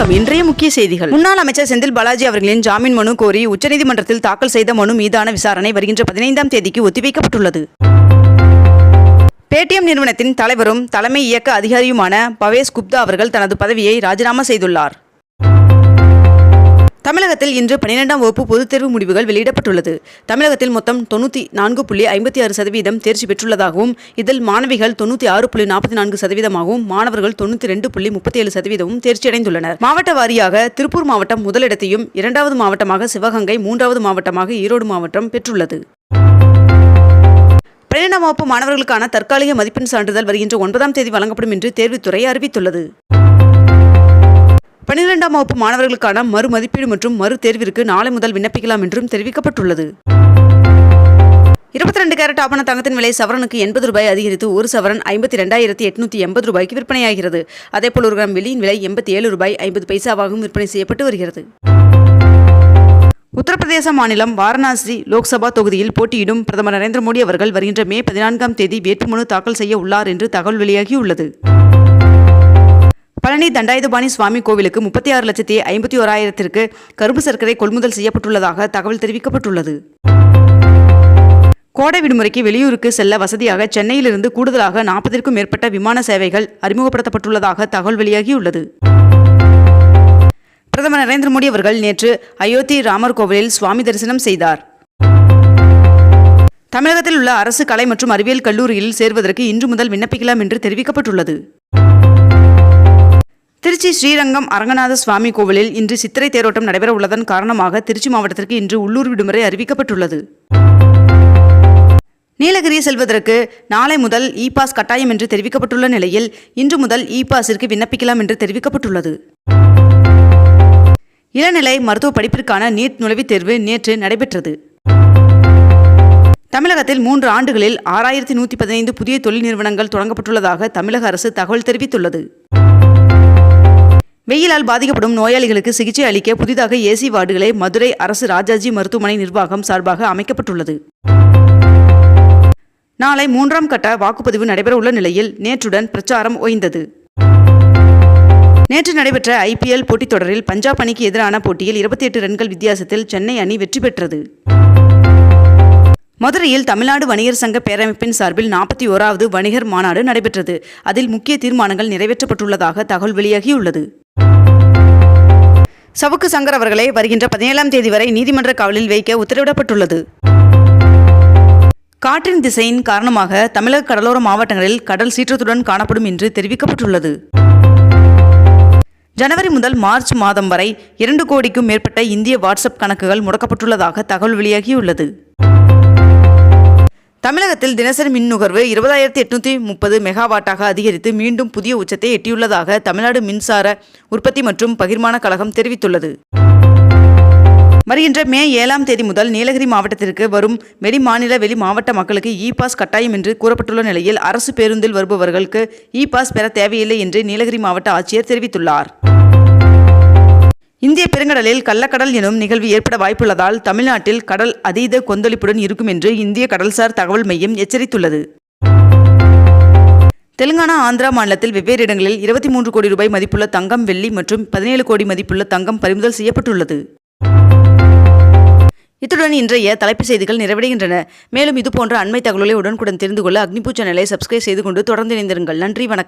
வணக்கம். இன்றைய முக்கிய செய்திகள். முன்னாள் அமைச்சர் செந்தில் பாலாஜி அவர்களின் ஜாமீன் மனு கோரி உச்சநீதிமன்றத்தில் தாக்கல் செய்த மனு மீதான விசாரணை வருகின்ற பதினைந்தாம் தேதிக்கு ஒத்திவைக்கப்பட்டுள்ளது. பேடிஎம் நிறுவனத்தின் தலைவரும் தலைமை இயக்க அதிகாரியுமான பவேஸ் குப்தா அவர்கள் தனது பதவியை ராஜினாமா செய்துள்ளார். தமிழகத்தில் இன்று பன்னிரெண்டாம் வகுப்பு பொதுத் தேர்வு முடிவுகள் வெளியிடப்பட்டுள்ளது. தமிழகத்தில் மொத்தம் தொண்ணூற்றி நான்கு புள்ளி ஐம்பத்தி ஆறு சதவீதம் தேர்ச்சி பெற்றுள்ளதாகவும் இதில் மாணவிகள் தொண்ணூற்றி ஆறு புள்ளி நாற்பத்தி நான்கு சதவீதமாகவும் மாணவர்கள் தொண்ணூற்றி ரெண்டு புள்ளி முப்பத்தி ஏழு சதவீதமும் தேர்ச்சியடைந்துள்ளனர் மாவட்ட வாரியாக திருப்பூர் மாவட்டம் முதலிடத்தையும் இரண்டாவது மாவட்டமாக சிவகங்கை மூன்றாவது மாவட்டமாக ஈரோடு மாவட்டம் பெற்றுள்ளது. பன்னிரெண்டாம் வகுப்பு மாணவர்களுக்கான தற்காலிக மதிப்பெண் சான்றிதழ் வருகின்ற ஒன்பதாம் தேதி வழங்கப்படும் என்று தேர்வுத்துறை அறிவித்துள்ளது. பன்னிரெண்டாம் வகுப்பு மாணவர்களுக்கான மறு மதிப்பீடு மற்றும் மறு தேர்விற்கு நாளை முதல் விண்ணப்பிக்கலாம் என்றும் தெரிவிக்கப்பட்டுள்ளது. இருபத்தி ரெண்டு கேரட் ஆபண தங்கத்தின் விலை சவரனுக்கு எண்பது ரூபாய் அதிகரித்து ஒரு சவரன் ஐம்பத்தி ரெண்டாயிரத்தி எட்நூத்தி எண்பது ரூபாய்க்கு விற்பனையாகிறது. அதேபோல் ஒரு கிராம் வெளியின் விலை எண்பத்தி ஏழு ரூபாய் ஐம்பது பைசாவாகவும் விற்பனை செய்யப்பட்டு வருகிறது. உத்தரப்பிரதேச மாநிலம் வாரணாசி லோக்சபா தொகுதியில் போட்டியிடும் பிரதமர் நரேந்திர மோடி அவர்கள் வருகின்ற மே பதினான்காம் தேதி வேட்புமனு தாக்கல் செய்ய உள்ளார் என்று தகவல் வெளியாகியுள்ளது. பழனி தண்டாயுதபாணி சுவாமி கோவிலுக்கு முப்பத்தி ஆறு லட்சத்தி ஐம்பத்தி ஓராயிரத்திற்கு கரும்பு சர்க்கரை கொள்முதல் செய்யப்பட்டுள்ளதாக தகவல் தெரிவிக்கப்பட்டுள்ளது. கோடை விடுமுறைக்கு வெளியூருக்கு செல்ல வசதியாக சென்னையிலிருந்து கூடுதலாக நாற்பதிற்கும் மேற்பட்ட விமான சேவைகள் அறிமுகப்படுத்தப்பட்டுள்ளதாக தகவல் வெளியாகியுள்ளது. பிரதமர் நரேந்திர மோடி அவர்கள் நேற்று அயோத்தி ராமர் கோவிலில் சுவாமி தரிசனம் செய்தார். தமிழகத்தில் உள்ள அரசு கலை மற்றும் அறிவியல் கல்லூரியில் சேர்வதற்கு இன்று முதல் விண்ணப்பிக்கலாம் என்று தெரிவிக்கப்பட்டுள்ளது. திருச்சி ஸ்ரீரங்கம் அரங்கநாத சுவாமி கோவிலில் இன்று சித்திரை தேரோட்டம் நடைபெற உள்ளதன் காரணமாக திருச்சி மாவட்டத்திற்கு இன்று உள்ளூர் விடுமுறை அறிவிக்கப்பட்டுள்ளது. நீலகிரி செல்வதற்கு நாளை முதல் இ பாஸ் கட்டாயம் என்று தெரிவிக்கப்பட்டுள்ள நிலையில் இன்று முதல் இ பாஸிற்கு விண்ணப்பிக்கலாம் என்று தெரிவிக்கப்பட்டுள்ளது. இளநிலை மருத்துவ படிப்பிற்கான நீட் நுழைவுத் தேர்வு நேற்று நடைபெற்றது. தமிழகத்தில் மூன்று ஆண்டுகளில் ஆறாயிரத்தி நூற்றி பதினைந்து புதிய தொழில் நிறுவனங்கள் தொடங்கப்பட்டுள்ளதாக தமிழக அரசு தகவல் தெரிவித்துள்ளது. வெயிலால் பாதிக்கப்படும் நோயாளிகளுக்கு சிகிச்சை அளிக்க புதிதாக ஏசி வார்டுகளை மதுரை அரசு ராஜாஜி மருத்துவமனை நிர்வாகம் சார்பாக அமைக்கப்பட்டுள்ளது. நாளை மூன்றாம் கட்ட வாக்குப்பதிவு நடைபெறவுள்ள நிலையில் நேற்றுடன் பிரச்சாரம் ஓய்ந்தது. நேற்று நடைபெற்ற ஐபிஎல் போட்டித் தொடரில் பஞ்சாப் அணிக்கு எதிரான போட்டியில் இருபத்தி எட்டு ரன்கள் வித்தியாசத்தில் சென்னை அணி வெற்றி பெற்றது. மதுரையில் தமிழ்நாடு வணிகர் சங்க பேரமைப்பின் சார்பில் நாற்பத்தி ஓராவது வணிகர் மாநாடு நடைபெற்றது. அதில் முக்கிய தீர்மானங்கள் நிறைவேற்றப்பட்டுள்ளதாக தகவல் வெளியாகியுள்ளது. சவுக்கு சங்கர் அவர்களை வருகின்ற பதினேழாம் தேதி வரை நீதிமன்ற காவலில் வைக்க உத்தரவிடப்பட்டுள்ளது. காற்றின் திசையின் காரணமாக தமிழக கடலோர மாவட்டங்களில் கடல் சீற்றத்துடன் காணப்படும் என்று தெரிவிக்கப்பட்டுள்ளது. ஜனவரி முதல் மார்ச் மாதம் வரை இரண்டு கோடிக்கும் மேற்பட்ட இந்திய வாட்ஸ்அப் கணக்குகள் முடக்கப்பட்டுள்ளதாக தகவல் வெளியாகியுள்ளது. தமிழகத்தில் தினசரி மின் நுகர்வு இருபதாயிரத்தி எட்நூற்றி முப்பது மெகாவாட்டாக அதிகரித்து மீண்டும் புதிய உச்சத்தை எட்டியுள்ளதாக தமிழ்நாடு மின்சார உற்பத்தி மற்றும் பகிர்மான கழகம் தெரிவித்துள்ளது. வருகின்ற மே ஏழாம் தேதி முதல் நீலகிரி மாவட்டத்திற்கு வரும் வெளி மாநில வெளி மாவட்ட மக்களுக்கு இ பாஸ் கட்டாயம் என்று கூறப்பட்டுள்ள நிலையில் அரசு பேருந்தில் வருபவர்களுக்கு இ பாஸ் பெற தேவையில்லை என்று நீலகிரி மாவட்ட ஆட்சியர் தெரிவித்துள்ளார். இந்திய பெருங்கடலில் கள்ளக்கடல் எனும் நிகழ்வு ஏற்பட வாய்ப்புள்ளதால் தமிழ்நாட்டில் கடல் அதீத கொந்தளிப்புடன் இருக்கும் என்று இந்திய கடல்சார் தகவல் மையம் எச்சரித்துள்ளது. தெலுங்கானா ஆந்திரா மாநிலத்தில் வெவ்வேறு இடங்களில் இருபத்தி மூன்று கோடி ரூபாய் மதிப்புள்ள தங்கம் வெள்ளி மற்றும் பதினேழு கோடி மதிப்புள்ள தங்கம் பறிமுதல் செய்யப்பட்டுள்ளது. இத்துடன் இன்றைய தலைப்புச் செய்திகள் நிறைவடைகின்றன. மேலும் இதுபோன்ற அண்மை தகவல்களை உடனுக்குடன் தெரிந்து கொள்ள அக்னிபூ சேனலை சப்ஸ்கிரைப் செய்து கொண்டு தொடர்ந்து இணைந்திருங்கள். நன்றி வணக்கம்.